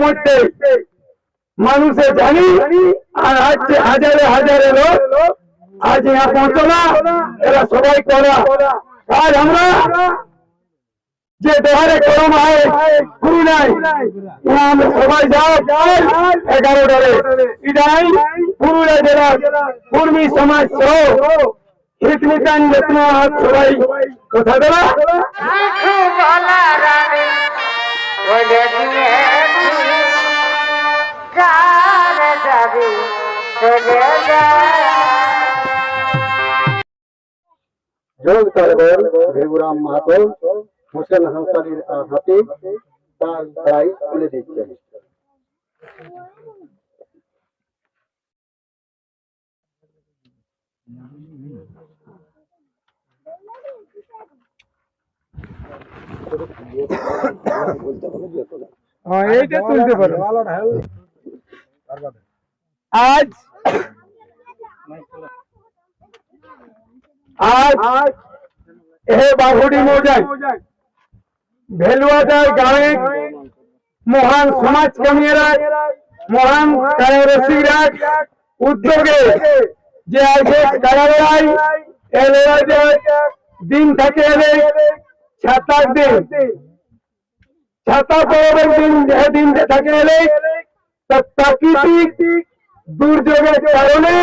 মধ্যে মানুষে জানি আর আজকে হাজারে হাজারে লোক আজ ইহা পৌঁছো না এরা সবাই করা আজ আমরা যে দেহারে করম হয় গুরু নাই আমরা সবাই যাও এগারোটারে। এটাই পুরুলিয়া জেলার কুর্মী সমাজ সহ হিতমিতান যত্ন সবাই, কথা যা যোগ ভেগুরাম মাহাতো হোসেন হানসারির হাতে তার দায় তুলে দিচ্ছেন। হ্যাঁ এইটা তুলতে পারো আজ আজ এ বাঘুড়ি মৌজায় ভেলুয়াদার গাঁয়ে মহান সমাজ কর্মীরা মহান কায়রসিকরা উদ্যোগে যে আজকে কারা লড়াই এ লড়াই দিন থাকে সাতাশ দিন ছাতা পরবের দিন যেদিন থাকে এলে প্রাকৃতিক দুর্যোগের কারণে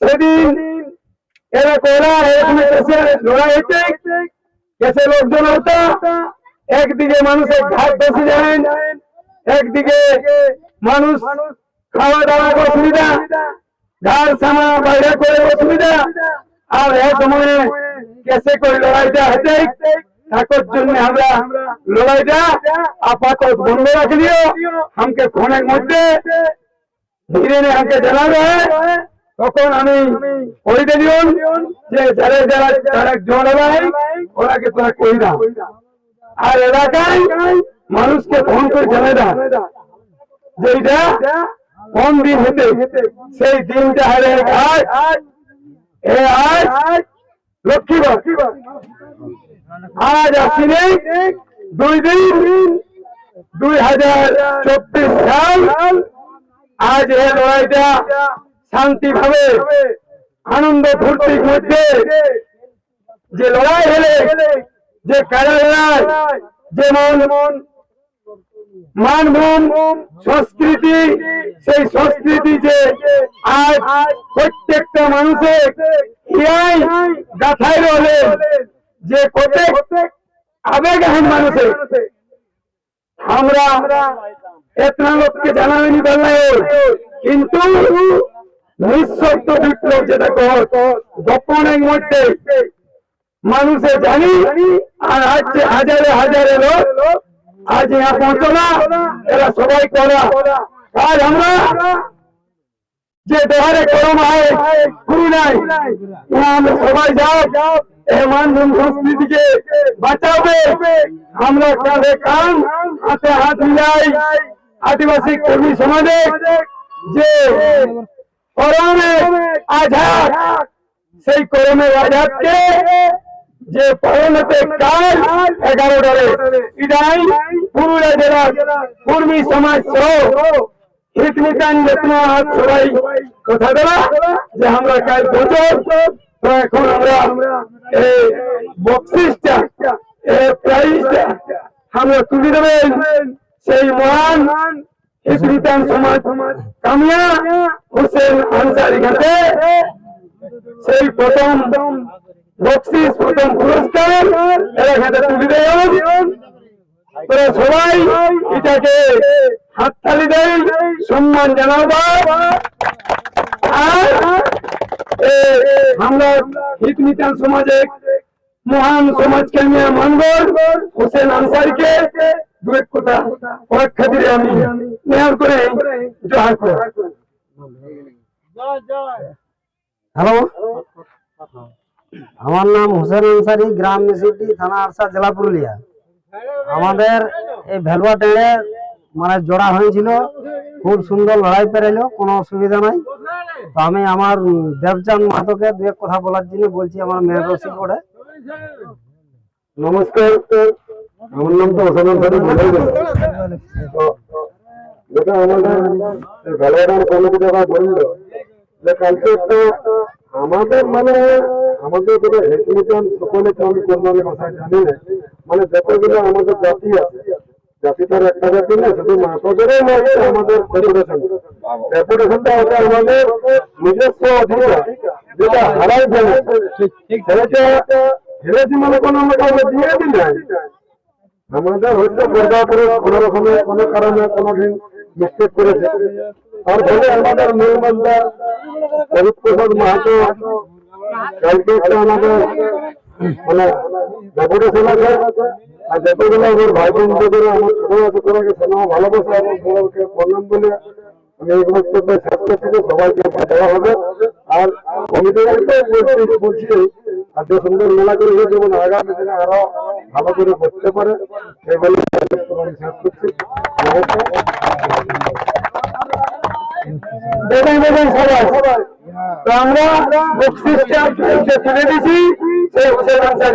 সেদিন এরা এখানে কেসে লড়াই হচ্ছে কেসে লোকজন হতো একদিকে মানুষের ঘাট বসে যান একদিকে মানুষ খাওয়া দাওয়া অসুবিধা ঘর সামা বাইরে করে অসুবিধা। আর এ সময়ে কেসে করে লড়াইটা হতে তাকর জন্য আমরা লড়াইটা আপাতত বন্ধ রাখি আমাকে ফোনের মধ্যে ধীরে আমাকে জানাবে তখন আমি কইতে দিও যে যারা যারা যারা জড়াবাই ওরাকে তোরা কই দাও আর এলাকায় মানুষকে ফোন করে জানাই দাও। যে কোন দিন হতে সেই দিনটা হারে আজ এ আজ লক্ষ্মীবার আজ আসিনি দুই দিন দুই হাজার চব্বিশ সাল আজ এই লড়াইটা শান্তি ভাবে আনন্দ ফুর্তির মধ্যে যে লড়াই হলে, যে কারা লড়াই যেমন মানভূম, সংস্কৃতি সেই সংস্কৃতি যে আজ প্রত্যেকটা মানুষের হিয়াই গাথায় রলে, যে প্রত্যেক আবেগহীন মানুষের আমরা এতনা লোককে জানাবেনি পারলে কিন্তু নিঃশব্দ বিপ্লব যেটা কর গোপনের মধ্যে মানুষে জানি আর আজকে হাজারে হাজারে লোক, আজ ইহা পৌঁছো না এরা সবাই করা। আজ আমরা যে দেহারে করম হয় গুরু নাই ইহা আমরা সবাই যাও এই মানভূম সংস্কৃতিকে বাঁচাবে আমরা কাঁধে কান হাতে হাত মিলাই আদিবাসী কর্মী সমাজে যে করমে আজাদ সেই করমের আজাদকে যে পরিণতে কাল এগারোটারে এটাই পুরুলিয়া জেলার কর্মী সমাজ সহ কথা দেওয়া যে আমরা কাল বছর, তো এখন আমরা এই বক্সিসটা, এই প্রাইজটা আমরা তুলে দেবেন। সেই মহান সমাজ কামিয়া হোসেন সেই প্রথম বক্সিস, প্রথম পুরস্কার এরা খাতে তুলে দেবেন। সবাই এটাকে হাততালি দেয় সম্মান জানাবা আর এ, আমরা হিতমিতান সমাজে মহান সমাজকে নিয়ে মানবর হোসেন আনসারিকে দু এক কথা কয়েক খাতিরে আমি নেয়ার করে জয় করে হ্যালো আমার নাম হোসেন আনসারি গ্রাম মিসিটি থানা আরসা জেলা পুরুলিয়া আমাদের এই ভেলুয়া টেড়ে মানে জোড়া হয়েছিল খুব সুন্দর লড়াই পেরেছিল কোনো অসুবিধা নাই। তো আমি আমার উম, দেবচাঁদ মাহাতোকে দু এক কথা বলার জন্য বলছি আমার মেয়ের রসিক করে নমস্কার আমার নাম তো অসাধারণ যেটা আমাদের একটা আমাদের মানে আমাদের কোনো হেডমিশন সকলে আমি আমি ভাষায় জানি না। মানে যতগুলো আমাদের জাতি আছে তার একটা জাতি না শুধু মাতাদেরই নয় আমাদের ফেডারেশন ফেডারেশনটা হচ্ছে আমাদের নিজস্ব অধিকার যেটা হারাই ফেলে। সেটা হেরেছি মানে কোনো আমরা কাউকে দিয়ে দিই আমাদের হয়তো দুর্গাপুরে কোনো রকমে কোনো কারণে কোনো দিন মিস্টেক করেছে। তার ফলে আমাদের মেহমানদা অরূপ প্রসাদ মাহাতো কালকে একটা আমাদের মানে ডেপুটেশন আছে। আর যতগুলো আমার ভাই বোনদের আমার ছোট ছোটরাকে এবং প্রণাম বলে। আমি এই বক্তব্য শেষ সবাইকে দেওয়া হবে। আর কমিটি বলছি যে সুন্দর মেলা করে যেমন আগামী দিনে আরও ভালো করে করতে পারে। সেই বলে আমি শেষ দেখেন দেখেন সবাই। তো আমরা বক্সিসটা তুলে দিছি সেই সেই আনসার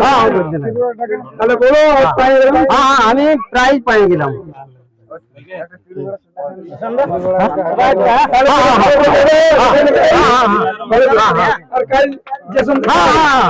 হ্যাঁ। তাহলে বলো পাই গেলাম হ্যাঁ হ্যাঁ, আমি প্রাইজ পাই গেলাম আর কাল যে হ্যাঁ হ্যাঁ হ্যাঁ